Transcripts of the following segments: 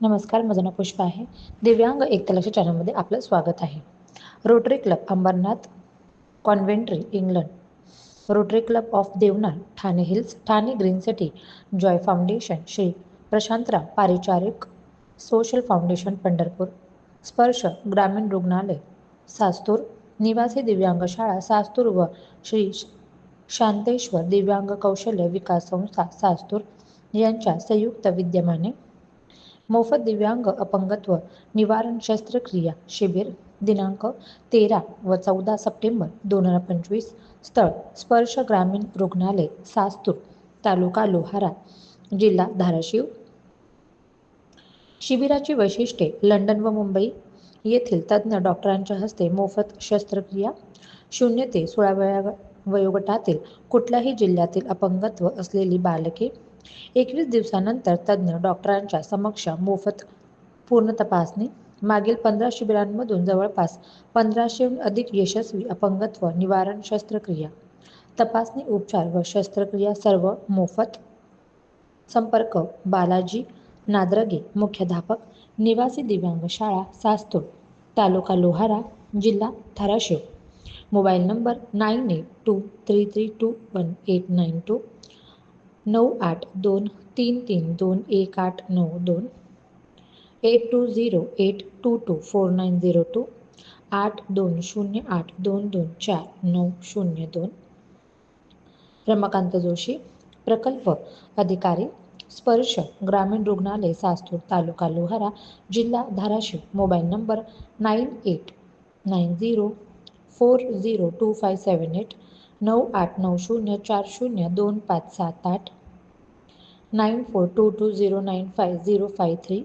नमस्कार माझं नाव पुष्पा आहे. दिव्यांग एकतलक्ष चॅनलमध्ये आपलं स्वागत आहे. Rotary Club Ambernath Coventry England Rotary Club of Deonar Thane Hills Thane Green City Joy Foundation Shri Prashantrao Paricharak Social Foundation Pandharpur. Sparsh ग्रामीण रुग्णालय सास्तूर निवासी दिव्यांग शाळा सास्तूर व श्री शांतेश्वर दिव्यांग कौशल्य विकास संस्था सास्तूर यांच्या संयुक्त विद्यमाने मोफत दिव्यांग अपंगत्व निवारण शस्त्रक्रिया शिबिर दिनांक तेरा व चौदा सप्टेंबर दोन हजार पंचवीस स्थळ स्पर्श ग्रामीण रुग्णालय सास्तूर तालुका लोहारा जिल्हा धाराशिव. शिबिराची वैशिष्ट्ये लंडन व मुंबई येथील तज्ज्ञ डॉक्टरांच्या हस्ते मोफत शस्त्रक्रिया शून्य ते सोळा वया वयोगटातील कुठल्याही जिल्ह्यातील अपंगत्व असलेली बालके एकवीस दिवसानंतर तज्ज्ञ डॉक्टरांच्या समक्ष मोफत पूर्ण तपासणी. मागील पंधरा शिबिरांमधून जवळपास पंधराशेहून अधिक यशस्वी अपंगत्व निवारण शस्त्रक्रिया. तपासणी उपचार व शस्त्रक्रिया सर्व मोफत. संपर्क बालाजी नादरगे मुख्याध्यापक निवासी दिव्यांग शाळा सास्तूर तालुका लोहारा जिल्हा Dharashiv. Mobile number nine eight two three three two one eight nine two नऊ आठ दोन तीन तीन दोन एक आठ नऊ दोन eight two zero eight two two four nine zero two आठ दोन शून्य आठ दोन दोन चार नऊ शून्य दोन रमाकांत जोशी प्रकल्प अधिकारी स्पर्श ग्रामीण रुग्णालय सास्तूर तालुका लोहारा जिल्हा Dharashiv mobile number nine eight nine zero four zero two five seven eight नऊ आठ नऊ शून्य चार शून्य दोन पाच सात आठ. Nine four two two zero nine five zero five three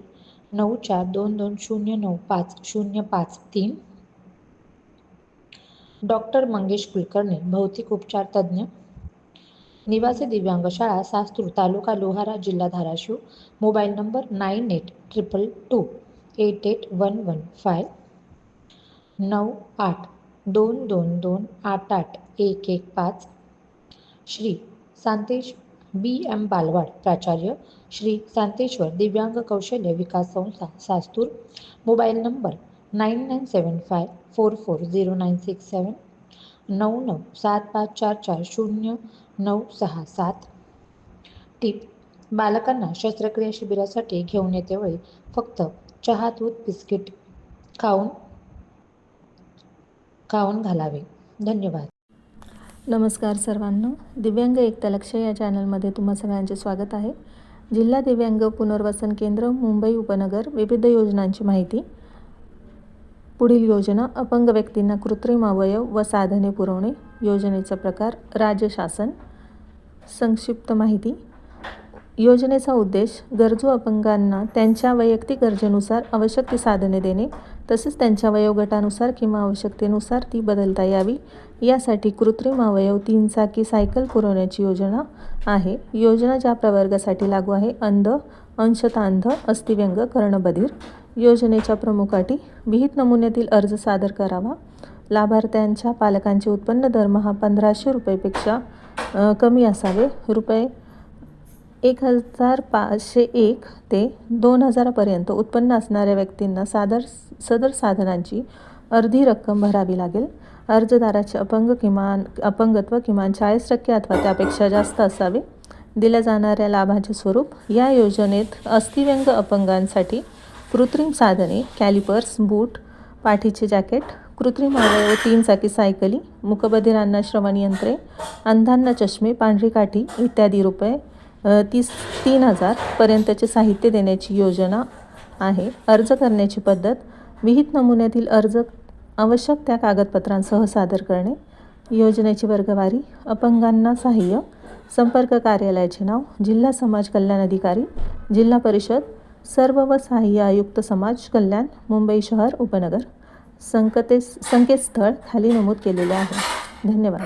नऊ चार दोन दोन शून्य नऊ पाच शून्य पाच तीन. डॉक्टर मंगेश कुलकर्णी भौतिक उपचार तज्ज्ञ. निवासी दिव्यांग शाळा सास्तूर तालुका लोहारा जिल्हा Dharashiv. Mobile number nine eight triple two eight eight one one five. नऊ आठ दोन दोन दोन आठ आठ एक एक पाच. श्री सांतेश बी एम बालवाड प्राचार्य. श्री सांतेश्वर दिव्यांग कौशल्य विकास संस्था Sastur. Mobile number nine nine seven five four four zero nine six seven. नऊ नऊ सात पाच चार चार शून्य नऊ सहा सात. टीप बालकांना शस्त्रक्रिया शिबिरासाठी घेऊन येतेवेळी फक्त चहा दूध बिस्किट खाऊन खाऊन घालावे? धन्यवाद. नमस्कार सर्वांना. दिव्यांग एकता लक्ष या चॅनलमध्ये तुम्हा सगळ्यांचे स्वागत आहे. जिल्हा दिव्यांग पुनर्वसन केंद्र मुंबई उपनगर विविध योजनांची माहिती. पुढील योजना अपंग व्यक्तींना कृत्रिम अवयव व साधने पुरवणे. योजनेचा प्रकार राज्य शासन. संक्षिप्त माहिती. योजनेचा उद्देश गरजू अपंगांना त्यांच्या वैयक्तिक गरजेनुसार आवश्यक ती साधने देणे तसेच त्यांच्या वयोगटानुसार किंवा आवश्यकतेनुसार ती बदलता यावी. यासाठी कृत्रिम अवयव तीन चाकी सायकल पुरवण्याची योजना आहे. योजना ज्या प्रवर्गासाठी लागू आहे अंध अंशतांध अंध अस्थिव्यंग कर्णबधीर. योजनेच्या प्रमुखाटी विहित नमुन्यातील अर्ज सादर करावा. लाभार्थ्यांच्या पालकांचे उत्पन्न दरमहा पंधराशे रुपयेपेक्षा कमी असावे. रुपये एक हजार पाचशे एक ते दोन हजारापर्यंत उत्पन्न असणाऱ्या व्यक्तींना सादर सदर साधनांची अर्धी रक्कम भरावी लागेल. अर्जदाराचे अपंग किमान अपंगत्व किमान चाळीस टक्के अथवा त्यापेक्षा जास्त असावे. दिल्या जाणाऱ्या लाभाचे स्वरूप या योजनेत अस्थिव्यंग अपंगांसाठी कृत्रिम साधने कॅलिपर्स बूट पाठीचे जॅकेट कृत्रिम अवयव तीन चाकी सायकली मुकबधिरांना श्रवणयंत्रे अंधांना चष्मे पांढरी काठी इत्यादी रुपये तीस तीन हजारपर्यंतचे साहित्य देण्याची योजना आहे. अर्ज करण्याची पद्धत विहित नमुन्यातील अर्ज आवश्यक त्या कागदपत्रांसह सादर करणे योजनेची वर्गवारी अपंगांना सहाय्य संपर्क कार्यालयाचे नाव जिल्हा समाज कल्याण अधिकारी जिल्हा परिषद सर्व व सहाय्य आयुक्त समाज कल्याण मुंबई शहर उपनगर संकते संकेतस्थळ खाली नमूद केलेले आहे. धन्यवाद.